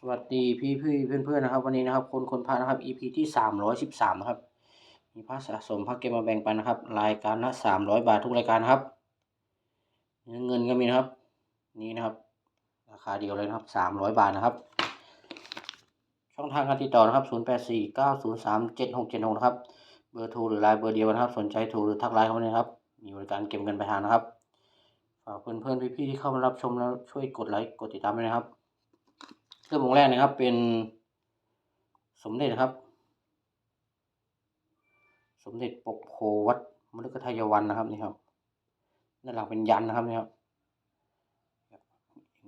สวัสดีพี่พี่เพื่อนเพื่อนๆนะครับ วันนี้นะครับ คนคนพานะครับ EP ที่สามร้อยสิบสามนะครับ มีพระสะสมพระเกมมาแบ่งปันนะครับ รายการละสามร้อยบาททุกรายการครับเงินเงินก็มีนะครับ นี่นะครับ ราคาเดียวเลยนะครับสามร้อยบาทนะครับ ช่องทางการติดต่อนะครับศูนย์แปดสี่เก้าศูนย์สามเจ็ดหกเจ็ดหกนะครับ เบอร์โทรหรือไลน์เบอร์เดียวนะครับ สนใจโทรหรือทักไลน์เข้ามาเลยครับ มีบริการเก็บเงินปทางนะครับ ฝากเพื่อนเพื่อนๆพี่ๆที่เข้ามารับชมแล้วช่วยกดไลค์กดติดตามด้วยนะครับ เรื่ององแรกนะครับ เป็นสมเด็จครับ สมเด็จปกโพวัดมฤคทายวันนะครับนี่ครับด้านหลังเป็นยันนะครับนี่ครับ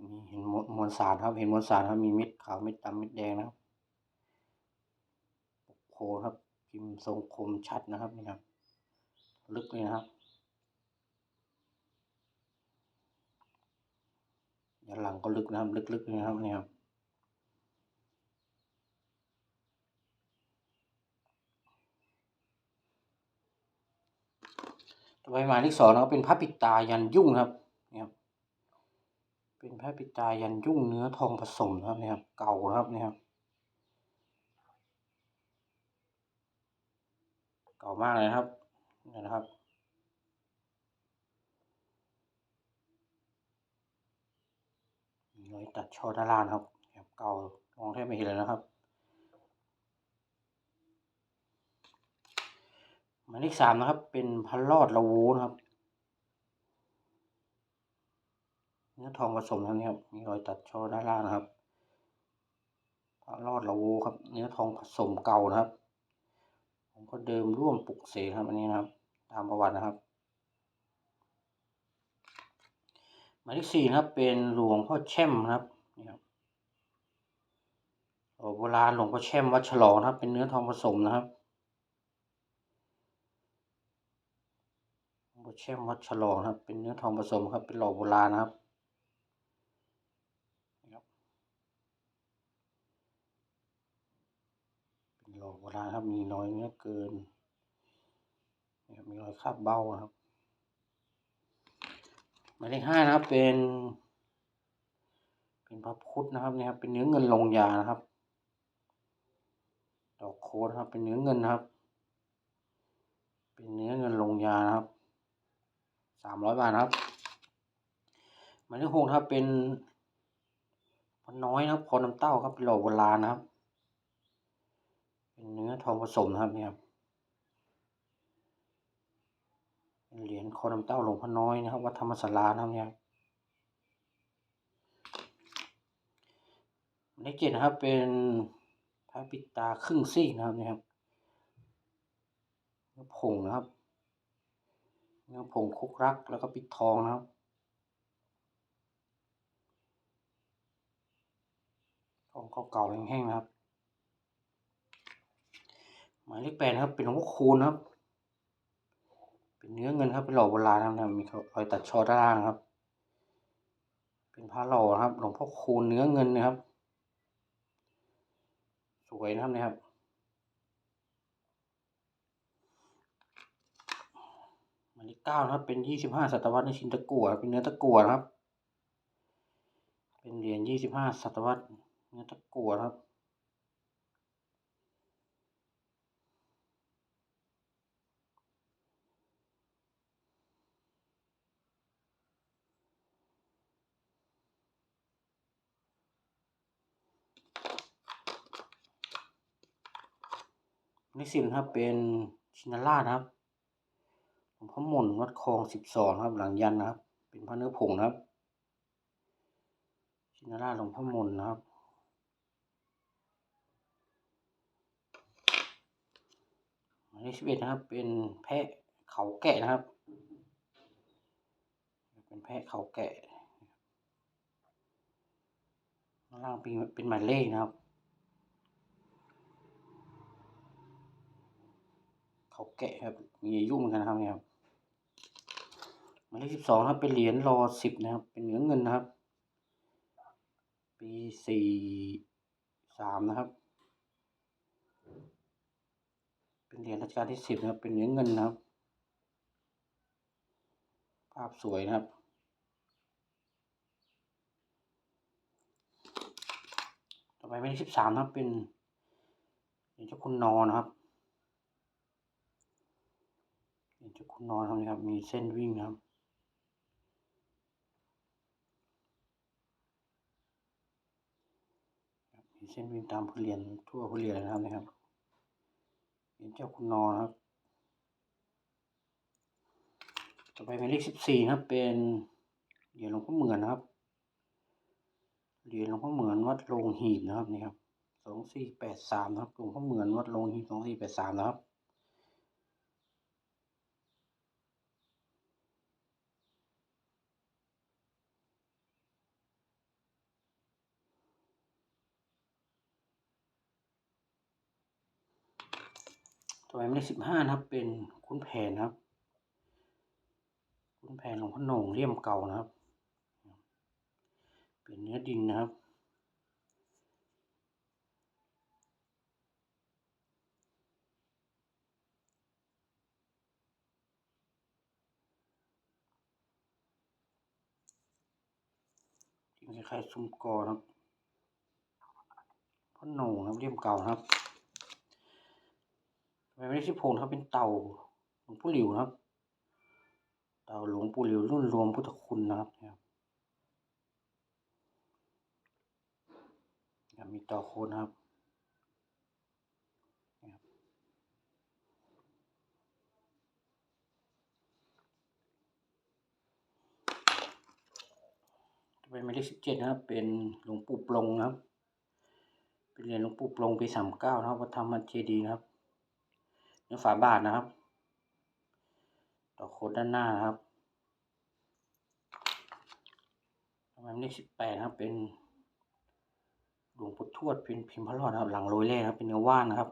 มีเห็นมวลมวลสารครับ เห็นมวลสารครับ มีเม็ดขาวเม็ดดำเม็ดแดงนะครับปกโพครับพิมพ์ทรงคมชัดนะครับนี่ครับ ลึกเลยนะครับด้านหลังก็ลึกนะครับ ลึกๆนะครับนี่ครับ ต่อไปหมายเลขสองนะครับเป็นพระปิตายันยุ่งครับนี่ครับ เป็นพระปิตายันยุ่งเนื้อทองผสมนะครับนี่ครับ เก่านะครับนี่ครับ เก่ามากเลยนะครับนี่นะครับมีรอยตัดช่อด้านล่างนครับ เก่า มองแทบไม่เห็นเลยนะครับ หมายเลขสามนะครับ เป็นพระรอดละโวนะครับ เนื้อทองผสมนะครับนี่ครับ มีรอยตัดช่อด้านล่างนะครับพระรอดละโวครับ เนื้อทองผสมเก่านะครับ ผมก็เดิมร่วมปลุกเสกครับอันนี้นะครับ ตามประวัตินะครับ หมายเลขสี่นะครับ เป็นหลวงพ่อแช่มนะครับนี่ครับโบราณหลวงพ่อแช่มวัดฉลองนะครับ เป็นเนื้อทองผสมนะครับ หลวงพ่อ แช่มวัดฉลองครับ เป็นเนื้อทองผสมครับ เป็นหล่อโบราณครับเป็นหล่อโบราณครับ มีน้อยเนื้อเกินนะครับมีรอยคาบเบ้าครับ หมายเลขห้านะครับ เป็น เป็นพระพุทธนะครับนี่ครับ เป็นเนื้อเงินลงยานะครับ ดอกโค้ดครับ เป็นเนื้อเงินนะครับ เป็นเนื้อเงินลงยานะครับามร้อยบาทครับหมายเลขหกครับเป็นพอน้อยนะครับพอน้ำเต้าครับเป็นหล่อโบราณนะครับ เป็นเนื้อทองผสมนะครับเนี่ยครับเป็นเหรียญคอน้ำเต้าหลวงพ่อน้อยนะครับวัดธรรมศาลานะครับเนี่ยหมายเลขเจ็ดนะครับเป็นพระปิดตาครึ่งซีกนะครับเนี่ยครับผงนะครับ เนื้อผงคุกรักแล้วก็ปิดทองนะครับ ทองเก่าๆแห้งๆนะครับ หมายเลขแปดนะครับ เป็นหลวงพ่อคูณนครับ เป็นเนื้อเงินครับเป็นหล่อโบราณนะครับมีรอยตัดช่อด้านล่างครับ เป็นพระหล่อครับ หลวงพ่อคูณเนื้อเงินนะครับ สวยนะครับเนี่ยครับ มายเลขเก้านะครับ เป็นยี่สิบห้าศตวรรษในชินตะกั่วเป็นเนื้อตะกั่วครับ เป็นเหรียญยี่สิบห้าศตวรรษเนื้อตะกั่วครับเลขสิบนครับเป็นชินราชนะครับ หลวงพ่อมนวัดคลองสิบสองครับ หลังยันนะครับ เป็นพระเนื้อผงนะครับ ชินราชหลวงพ่อมนนะครับหมายเลขสิบเอ็ดนะครับ เป็นแพะเขาแกะนะครับ เป็นแพะเขาแกะข้างล่างเป็นเป็นหมายเลขนะครับเขาแกะครับ มีอายุเหมือนกันครับเนี่ยครับ หมายเลขสิบสองครับเป็นเหรียญรอสิบนะครับ เป็นเนื้อเงินนะครับ ปีสี่สามนะครับ เป็นเหรียญรัชกาลที่สิบนะครับ เป็นเนื้อเงินนะครับ ภาพสวยนะครับต่อไปหมายเลขสิบสามนะครับเป็นเหรียญเจ้าคุณนอนนะครับเหรียญเจ้าคุณนอนครับนี่ครับ มีเส้นวิ่งนะครับ มี เส้นวิ่งตามพื้นเรียนทั่วพื้นเรียนนะครับนะครับเหรียญเจ้าคุณนอนครับ ต่อไปเป็นเลขสิบสี่ครับ เป็นเหรียญหลวงพ่อเหมือนนะครับเหรียญหลวงพ่อเหมือนวัดโรงหีบนะครับนี่ครับสองสี่แปดสามนะครับหลวงพ่อเหมือนวัดโรงหีบสองสี่แปดสามนะครับ หมายเลขสิบห้านะครับ เป็นคุ้นแผนนครับคุ้นแผนหลวงพ่อหนงเลี่ยมเก่านะครับ เป็นเนื้อดินนะครับคล้ายๆซุ้มกอครับพ่อหน่งครับเลี่ยมเก่าครับ หมายเลขสิบหกนะครับเป็นเต่าหลวงปู่หลิวนะครับ เต่าหลวงปู่หลิวรุ่นรวมพุทธคุณนะครับเนี่ยครับมีต่อโคนครับเนี่ยครับต่อไปหมายเลขสิบเจ็ดนะครับ เป็นหลวงปู่ปลงนะครับ เป็นเรียญหลวงปู่ปลงปีสามเก้านะครับวัดธรรมเจดีนะครับ เนื้อฝาบาทนะครับ ต่อโค้ดด้านหน้านะครับต่อไปหมายเลขสิบแปดครับ เป็นหลวงปู่ทวดพิมพ์พระรอดนะครับ หลังโรยแรกนะครับ เป็นเนื้อว่านนะครับ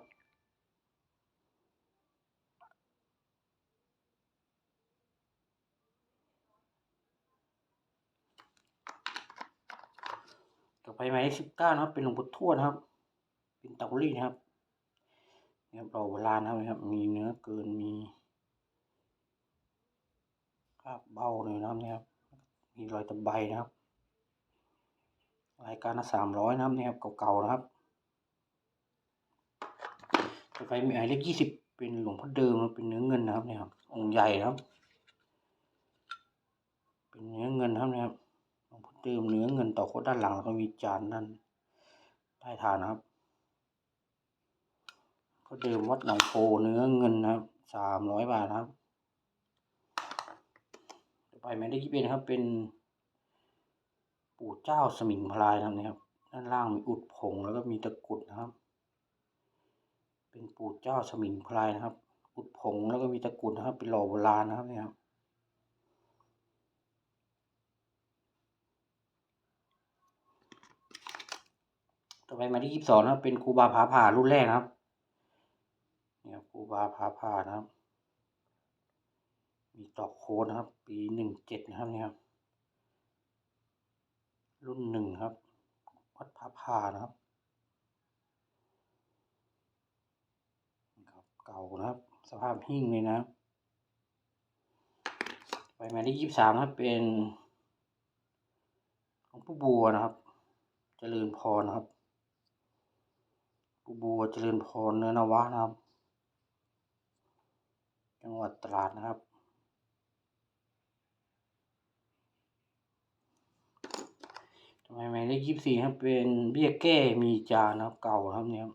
ต่อไปหมายเลขสิบเก้านะครับ เป็นหลวงปู่ทวดนะครับ เป็นเตารีนะครับ นี่ครับเราโบรานะครับ มีเนื้อเกินมีคราบเบาเลยนะครับนี่ครับ มีรอยตะไบนะครับ รายการละสามร้อยนะครับเนี่ยครับเก่าๆนะครับต่อไปมีหมายเลขยี่สิบเป็นหลวงพ่อเดิมเป็นเนื้อเงินนะครับเนี่ยครับองค์ใหญ่นะครับ เป็นเนื้อเงินนะครับเนี่ยครับหลวงพ่อเดิมเนื้อเงินต่อโคดด้านหลังแล้วก็มีจานด้านใต้ฐานนะครับ พ่อเดิมวัดหนองโพเนื้อเงินนะครับสามร้อยบาทครับต่อไปหมายเลขยี่สิบเอ็ดนครับเป็น ปู่เจ้าสมิงพรายนะครับ ด้านล่างมีอุดผงแล้วก็มีตะกรุดนะครับ เป็นปู่เจ้าสมิงพรายนะครับ อุดผงแล้วก็มีตะกรุดนะครับ เป็นหล่อโบราณนะครับเนี่ยครับต่อไปมายเลขยี่สิบสองนะครับเป็นครูบาผาผ่ารุ่นแรกนะครับ ครูบาผาผ่านะครับ มีตอกโค้ดนะครับ ปีหนึ่งเจ็ดนะครับเนี่ยครับ รุ่นหนึ่งครับ วัดผาผ่านะครับครับ เก่านะครับ สภาพหิ้งเลยนะไปหมายเลขยี่สิบสามครับ เป็นหลวงปู่บัวนะครับ เจริญพรนะครับปู่บัวเจริญพรเนื้อนวะนะครับ จังหวัดตราดนะครับทำไมหมายเลขยี่สิบสี่ครับเป็นเบี้ยแก้มีจานนะครับ เก่านะครับเนี่ยครับ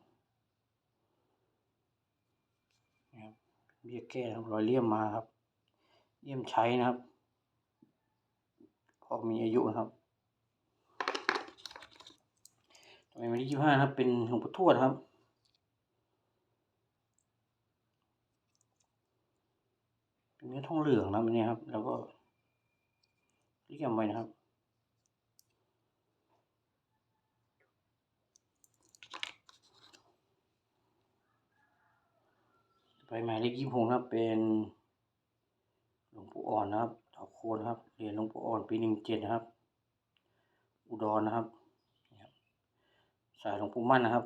เบี้ยแก้ครับรอยเลี่ยมมาครับ เลี่ยมใช้นะครับพอมีอายุนะครับทำไมหมายเลขยี่สิบห้าครับเป็นหลวงปู่ทวดครับ เนื้อทองเหลืองนะมันเนี่ยครับ แล้วก็เลี่ยมไว้นะครับ ไปหมายเลขยี่สิบหกนะครับเป็นหลวงปู่อ่อนนะครับเถาโคนนครับเรียญหลวงปู่อ่อนปีหนึ่งเจ็ดนะครับ อุดรนะครับนี่ครับสายหลวงปู่มั่นนะครับ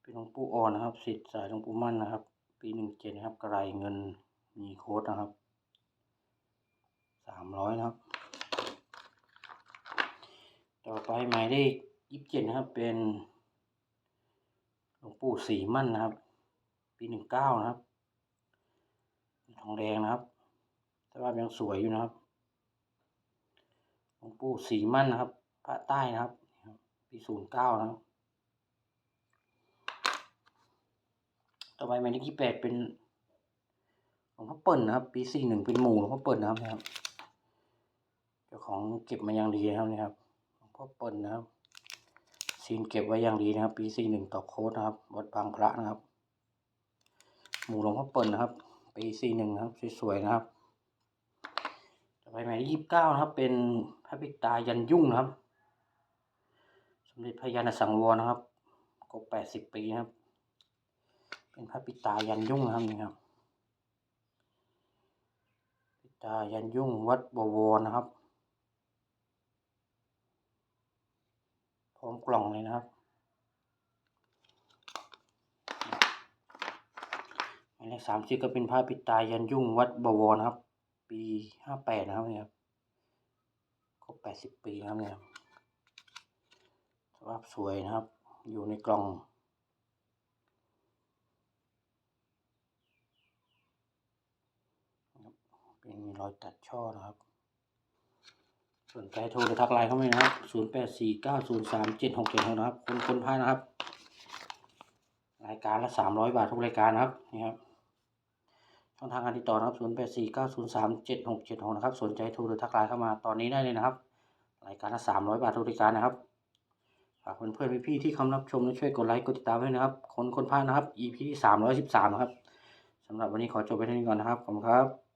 เป็นหลวงปู่อ่อนนะครับสิทธิ์สายหลวงปู่มั่นนะครับ ปีหนึ่งเจ็ดนะครับกระไรเงินมีโค้ดนะครับสามร้อยนะครับ ต่อไปหมายเลขยี่สิบเจ็ดนะครับ เป็นหลวงปู่ศรีมั่นนะครับ ปีหนึ่งเก้านะครับ ทองแดงนะครับสภาพยังสวยอยู่นะครับหลวงปู่ศรีมั่นนะครับ พระใต้นะครับ ปีศูนย์เก้านะครับ ต่อไปหมายเลขที่แปดเป็นหลวงพ่อเปิ่นนะครับ ปีสี่หนึ่งเป็นหมู่หลวงพ่อเปิ่นนะครับนะครับเจ้าของเก็บมาอย่างดีนะครับนี่ครับหลวงพ่อเปิ่นนะครับซีนเก็บไว้อย่างดีนะครับ ปีสี่หนึ่งต่อโค้ดนะครับวัดบางพระนะครับ หมู่หลวงพ่อเปิ่นนะครับ ปีสี่หนึ่งนะครับสวยๆนะครับต่อไปหมายเลขยี่สิบเก้านะครับ เป็นพระปิตายันยุ่งนะครับ สมเด็จพระยาณสังวรนะครับครบแปดสิบปีนะครับ เป็นพระปิตายันยุ่งนะครับนี่ครับ ปิตายันยุ่งวัดบวรนะครับ พร้อมกล่องเลยนะครับหมายเลขสามสิบก็เป็นพระปิตายันยุ่งวัดบวรนะครับ ปีห้าแปดนะครับเนี่ยครับครบแปดสิบปีนะครับเนี่ยครับสภาพสวยนะครับ อยู่ในกล่อง เป็นมีรอยตัดช่อนะครับ สนใจโทรหรือทักไลน์เข้ามาเลยนะครับ0 8 4 9 0 3 7 6 7 6นะครับ คนคนพานะครับ รายการละ300บาททุกรายการนะครับ นี่ครับ ช่องทางการติดต่อนะครับ0 8 4 9 0 3 7 6 7 6นะครับ สนใจโทรหรือทักไลน์เข้ามาตอนนี้ได้เลยนะครับ รายการละ300บาททุกรายการนะครับฝากเพื่อนๆพี่ๆที่เข้ามารับชมและช่วยกดไลค์กดติดตามด้วยนะครับ คนคนพานะครับ EP ที่313นะครับสำหรับวันนี้ขอจบไปเท่านี้ก่อนนะครับ ขอบคุณครับ